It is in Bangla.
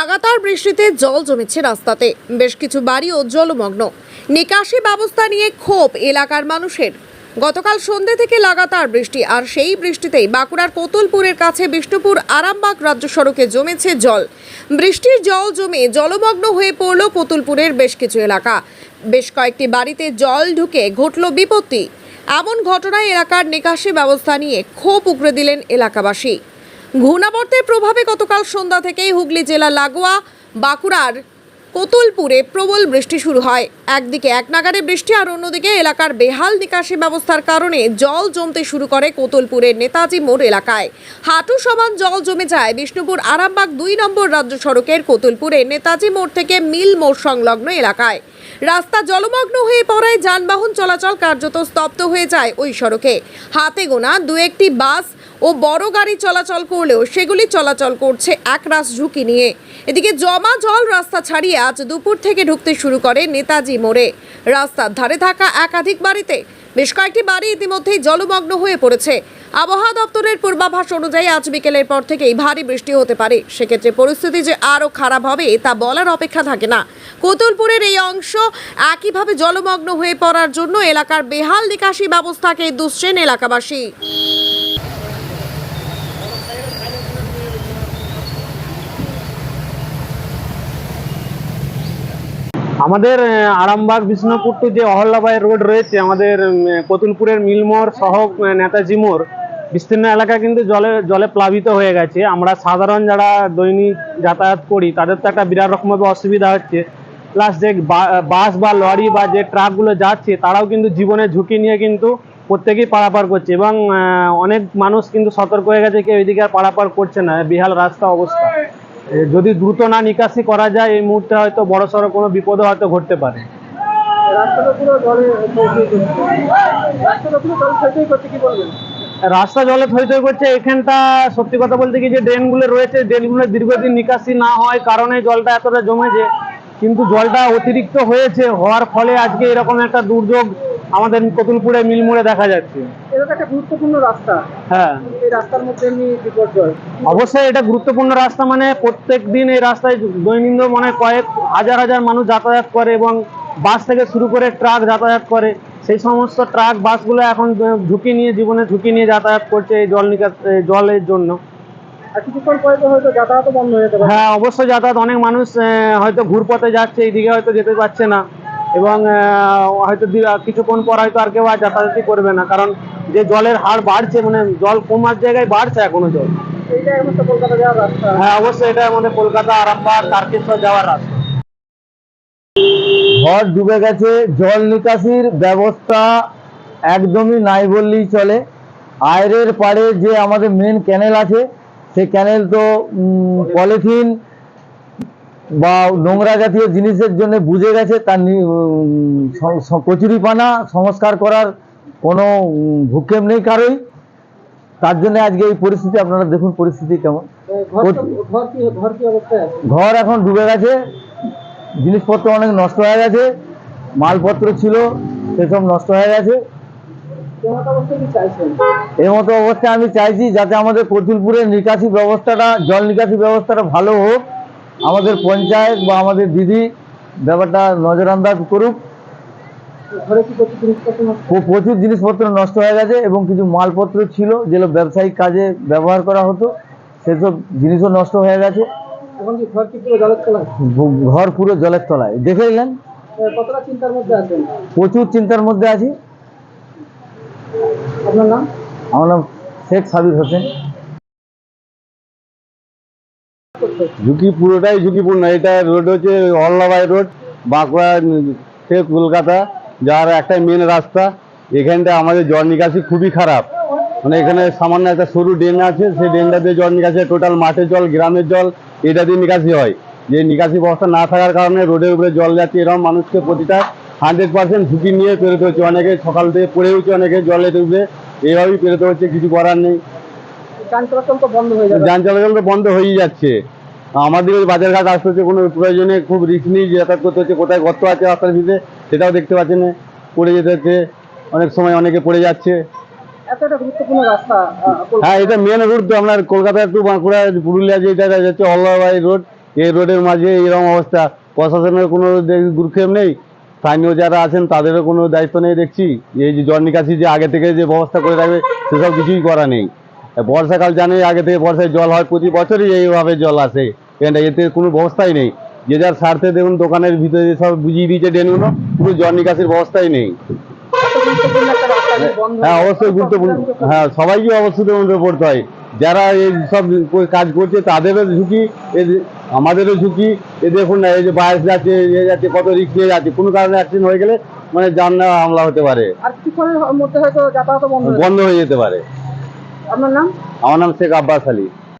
লাগাতার বৃষ্টিতে জল জমেছে রাস্তাতে। বেশ কিছু বাড়িও জলমগ্ন। নিকাশি ব্যবস্থা নিয়ে ক্ষোভ এলাকার মানুষের। গতকাল সন্ধ্যে থেকে লাগাতার বৃষ্টি, আর সেই বৃষ্টিতেই বাঁকুড়ার কোতুলপুরের কাছে বিষ্ণুপুর আরামবাগ রাজ্য সড়কে জমেছে জল। বৃষ্টির জল জমে জলমগ্ন হয়ে পড়ল কোতুলপুরের বেশ কিছু এলাকা। বেশ কয়েকটি বাড়িতে জল ঢুকে ঘটল বিপত্তি। এমন ঘটনায় এলাকার নিকাশি ব্যবস্থা নিয়ে ক্ষোভ উগরে দিলেন এলাকাবাসী। ঘূর্ণাবর্তের প্রভাবে গতকাল সন্ধ্যা থেকেই হুগলি জেলা লাগোয়া, বাঁকুড়ার কোতুলপুরে প্রবল বৃষ্টি শুরু হয়। একদিকে এক নাগারে বৃষ্টি আর অন্যদিকে এলাকার বেহাল নিকাশি ব্যবস্থার কারণে জল জমতে শুরু করে কোতুলপুরের নেতাজি মোড় এলাকায়। হাঁটু সমান জল জমে যায় বিষ্ণুপুর আরামবাগ দুই নম্বর রাজ্য সড়কের কোতুলপুরে নেতাজি মোড় থেকে মিল মোড় সংলগ্ন এলাকায়। রাস্তা জলমগ্ন হয়ে পড়ায় যানবাহন চলাচল কার্যত স্তব্ধ হয়ে যায় ওই সড়কে। হাতে গোনা দু একটি বাস ও বড় গাড়ি চলাচল করলেও সেগুলি চলাচল করছে একরাশ ঝুঁকি নিয়ে। এদিকে জমা জল রাস্তা ছাড়িয়ে আজ দুপুর থেকে ঢুকতে শুরু করে নেতাজি মোড়ে। রাস্তার ধারে থাকা একাধিক বাড়িতে বেশ কয়েকটি বাড়ি ইতিমধ্যেই জলমগ্ন হয়ে পড়েছে। আবহাওয়া দপ্তরের পূর্বাভাস অনুযায়ী আজ বিকেলের পর থেকেই ভারী বৃষ্টি হতে পারে। সেক্ষেত্রে পরিস্থিতি যে আরও খারাপ হবে, তা বলার অপেক্ষা থাকে না। কোতুলপুরের এই অংশ একইভাবে জলমগ্ন হয়ে পড়ার জন্য এলাকার বেহাল নিকাশি ব্যবস্থাকে দুশ্চেন এলাকাবাসী। আমাদের আরামবাগ, বিষ্ণুপুর টু যে অহল্যাবাই রোড রয়েছে, আমাদের কতুলপুরের মিলমোড় সহ নেতাজি মোড়, বিস্তীর্ণ এলাকা কিন্তু জলে জলে প্লাবিত হয়ে গেছে। আমরা সাধারণ যারা দৈনিক যাতায়াত করি, তাদের তো একটা বিরাট রকমভাবে অসুবিধা হচ্ছে। প্লাস যে বাস বা লরি বা যে ট্রাকগুলো যাচ্ছে, তারাও কিন্তু জীবনের ঝুঁকি নিয়ে কিন্তু প্রত্যেকেই পারাপার করছে এবং অনেক মানুষ কিন্তু সতর্ক হয়ে গেছে, কেউ এদিকে আর পারাপার করছে না। বিহাল রাস্তা অবস্থা। যদি দ্রুত না নিকাশি করা যায় এই মুহূর্তে হয়তো বড় সড়ো কোনো বিপদও হয়তো ঘটতে পারে। রাস্তা জলে থই থই করছে এখানটা সত্যি কথা বলতে কি যে ড্রেনগুলো রয়েছে ড্রেনগুলো দীর্ঘদিন নিকাশি না হয় কারণে জলটা এতটা জমেছে। কিন্তু জলটা অতিরিক্ত হয়েছে হওয়ার ফলে আজকে এরকম একটা দুর্যোগ আমাদের কতুলপুরে মিলমুড়ে দেখা যাচ্ছে। এটা একটা গুরুত্বপূর্ণ রাস্তা। হ্যাঁ। এই রাস্তার মধ্যে এমনি বিপর্যয়। অবশ্যই এটা গুরুত্বপূর্ণ রাস্তা মানে প্রত্যেক দিন এই রাস্তায় দৈনন্দিন মানে কয়েক হাজার হাজার মানুষ যাতায়াত করে এবং বাস থেকে শুরু করে ট্রাক যাতায়াত করে। সেই সমস্ত ট্রাক বাসগুলো এখন ঝুঁকি নিয়ে জীবনে ঝুঁকি নিয়ে যাতায়াত করছে এই জল নিকাশ জলের জন্য। কিছুক্ষণ পরে তো হয়তো যাতায়াতও বন্ধ হয়ে পারে। হ্যাঁ অবশ্যই যাতায়াত। অনেক মানুষ হয়তো ঘুরপথে যাচ্ছে এইদিকে হয়তো যেতে পারছে না। এবং হয়তো দি- কিছুক্ষণ পর হয়তো আর কেউ আর যাতায়াতই করবে না কারণ যে জলের হার বাড়ছে মানে জল কমার জায়গায় বাড়ছে এখনও জল। হ্যাঁ অবশ্যই এটা আমাদের কলকাতা আরামবাগ তারকেশ্বর যাওয়ার রাস্তা। ঘর ডুবে গেছে জল নিকাশির ব্যবস্থা একদমই নাই বললেই চলে। আয়রের পাড়ে যে আমাদের মেন ক্যানেল আছে সেই ক্যানেল তো পলিথিন বা নোংরা জাতীয় জিনিসের জন্য বুঝে গেছে তার কচুরিপানা সংস্কার করার কোনো ভূক্ষেপ নেই কারোই। তার জন্য আজকে এই পরিস্থিতি আপনারা দেখুন পরিস্থিতি কেমন। ঘর এখন ডুবে গেছে। জিনিসপত্র অনেক নষ্ট হয়ে গেছে। মালপত্র ছিল সেসব নষ্ট হয়ে গেছে। এই মতো অবস্থায় আমি চাইছি যাতে আমাদের কতুলপুরের নিকাশি ব্যবস্থাটা জল নিকাশি ব্যবস্থাটা ভালো হোক। আমাদের পঞ্চায়েত বা আমাদের দিদি ব্যাপারটা নজরান্দাজ করুক। প্রচুর জিনিসপত্র নষ্ট হয়ে গেছে এবং কিছু মালপত্র ছিল যেগুলো ব্যবসায়িক কাজে ব্যবহার করা হতো সেসব জিনিসও নষ্ট হয়ে গেছে। ঘর পুরো জলের তলায়? দেখে এলেন? প্রচুর চিন্তার মধ্যে আছি। আপনার নাম? আমার নাম শেখ সাবির হোসেন। ঝুঁকি পুরোটাই ঝুঁকিপূর্ণ। এটা রোড হচ্ছে অল্লাবাই রোড বাঁকুড়া থেকে কলকাতা যার একটাই মেন রাস্তা। এখানটা আমাদের জল নিকাশি খুবই খারাপ। মানে এখানে সামান্য একটা সরু ড্রেন আছে সেই ড্রেনটা দিয়ে জল নিকাশি টোটাল মাঠের জল গ্রামের জল এটা দিয়ে নিকাশি হয়। যে নিকাশি ব্যবস্থা না থাকার কারণে রোডের উপরে জল যাচ্ছে এরকম মানুষকে প্রতিটা হান্ড্রেড পার্সেন্ট ঝুঁকি নিয়ে পেরোতে হচ্ছে। অনেকে সকাল থেকে পড়ে হচ্ছে অনেকে জলে ডুববে এইভাবেই পেরোতে হচ্ছে কিছু করার নেই। যান চলাচল তো বন্ধ হয়ে যান চলাচল তো বন্ধ হয়েই যাচ্ছে। আমাদের ওই বাজারঘাট আসতে হচ্ছে কোনো প্রয়োজনে খুব রিস্ক নিয়ে যাতায়াত করতে হচ্ছে কোথায় গর্ত আছে রাস্তার ভিতরে সেটাও দেখতে পাচ্ছে না। পড়ে যেতে হচ্ছে অনেক সময় অনেকে পড়ে যাচ্ছে। হ্যাঁ এটা মেন রুট তো আপনার কলকাতা টু বাঁকুড়া পুরুলিয়া যে যাচ্ছে অল্লাবাই রোড এই রোডের মাঝে এরকম অবস্থা। প্রশাসনের কোনো গুরুক্ষেপ নেই। স্থানীয় যারা আছেন তাদেরও কোনো দায়িত্ব নেই দেখছি। এই যে জল নিকাশি যে আগে থেকে যে ব্যবস্থা করে রাখবে সেসব কিছুই করা নেই। বর্ষাকাল জানে আগে থেকে বর্ষায় জল হয় প্রতি বছরই এইভাবে জল আসে। এখানটা এতে কোনো ব্যবস্থাই নেই। যে যার স্বার্থে দেখুন দোকানের ভিতরে সব বুঝিয়ে দিয়েছে ড্রেনগুলো পুরো জল নিকাশির ব্যবস্থাই নেই। হ্যাঁ অবশ্যই গুরুত্বপূর্ণ। হ্যাঁ সবাইকে অবশ্যই মধ্যে পড়তে হয়। যারা এই সব কাজ করছে তাদেরও ঝুঁকি আমাদেরও ঝুঁকি। এ দেখুন না এই যে বাস যাচ্ছে এ যাচ্ছে কত রিক্স নিয়ে যাচ্ছে। কোনো কারণে অ্যাক্সিডেন্ট হয়ে গেলে মানে জানলা হামলা হতে পারে। হয়ে বন্ধ হয়ে যেতে পারে। আপনার নাম? আমার নাম শেখ আব্বাস আলী।